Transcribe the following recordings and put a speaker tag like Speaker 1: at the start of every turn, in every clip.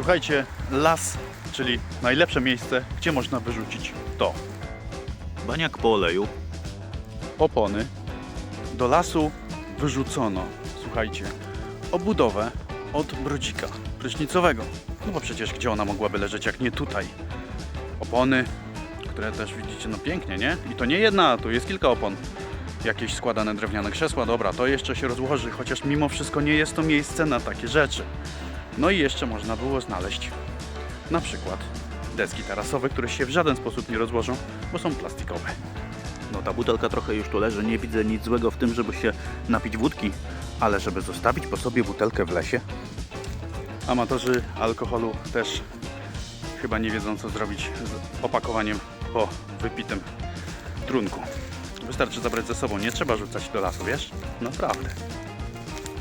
Speaker 1: Słuchajcie, las, czyli najlepsze miejsce, gdzie można wyrzucić to.
Speaker 2: Baniak po oleju.
Speaker 1: Opony. Do lasu wyrzucono, słuchajcie, obudowę od brodzika prysznicowego. No bo przecież gdzie ona mogłaby leżeć, jak nie tutaj? Opony, które też widzicie, no pięknie, nie? I to nie jedna, tu jest kilka opon. Jakieś składane drewniane krzesła, dobra, to jeszcze się rozłoży, chociaż mimo wszystko nie jest to miejsce na takie rzeczy. No i jeszcze można było znaleźć na przykład deski tarasowe, które się w żaden sposób nie rozłożą, bo są plastikowe.
Speaker 2: No ta butelka trochę już tu leży, nie widzę nic złego w tym, żeby się napić wódki, ale żeby zostawić po sobie butelkę w lesie,
Speaker 1: Amatorzy alkoholu też chyba nie wiedzą, co zrobić z opakowaniem po wypitym trunku. Wystarczy zabrać ze sobą, nie trzeba rzucać do lasu, wiesz? Naprawdę.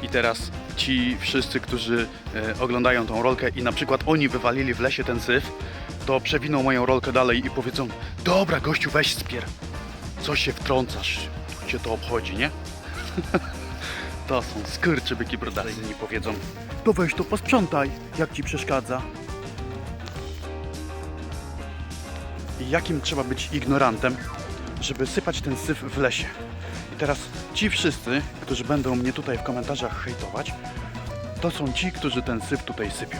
Speaker 1: I teraz ci wszyscy, którzy e, oglądają tą rolkę i na przykład oni wywalili w lesie ten syf, to przewiną moją rolkę dalej i powiedzą Dobra, gościu, weź spier. Co się wtrącasz? Cię to obchodzi, nie? To są skurczybyki brudasy. Inni powiedzą, to weź to posprzątaj, jak ci przeszkadza. I jakim trzeba być ignorantem, żeby sypać ten syf w lesie. I teraz ci wszyscy, którzy będą mnie tutaj w komentarzach hejtować, to są ci, którzy ten syf tutaj sypią.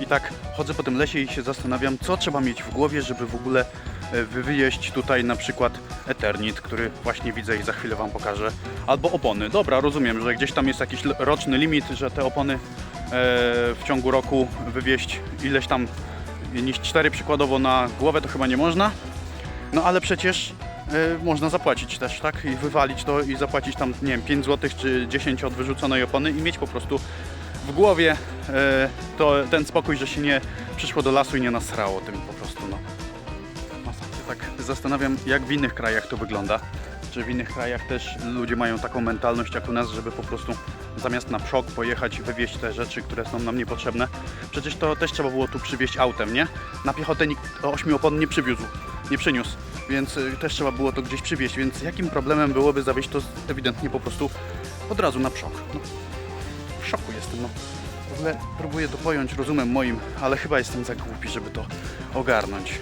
Speaker 1: I tak chodzę po tym lesie i się zastanawiam, co trzeba mieć w głowie, żeby w ogóle e, wywieźć tutaj na przykład Eternit, który właśnie widzę i za chwilę Wam pokażę. Albo opony. Dobra, rozumiem, że gdzieś tam jest jakiś roczny limit, że te opony e, w ciągu roku wywieźć ileś tam niż 4 przykładowo na głowę to chyba nie można. No ale przecież e, można zapłacić też, tak? I wywalić to i zapłacić tam, nie wiem, 5 zł czy 10 od wyrzuconej opony i mieć po prostu w głowie e, to, ten spokój, że się nie przyszło do lasu i nie nasrało tym po prostu, no. Masakra. Tak zastanawiam, jak w innych krajach to wygląda. Czy w innych krajach też ludzie mają taką mentalność jak u nas, żeby po prostu zamiast na przok pojechać, wywieźć te rzeczy, które są nam niepotrzebne. Przecież to też trzeba było tu przywieźć autem, nie? Na piechotę nikt ośmiu opon nie przywiózł, nie przyniósł, więc y, też trzeba było to gdzieś przywieźć, więc jakim problemem byłoby zawieźć to ewidentnie po prostu od razu na przok. No, w szoku jestem, no. W ogóle próbuję to pojąć rozumem moim, ale chyba jestem za głupi, żeby to ogarnąć.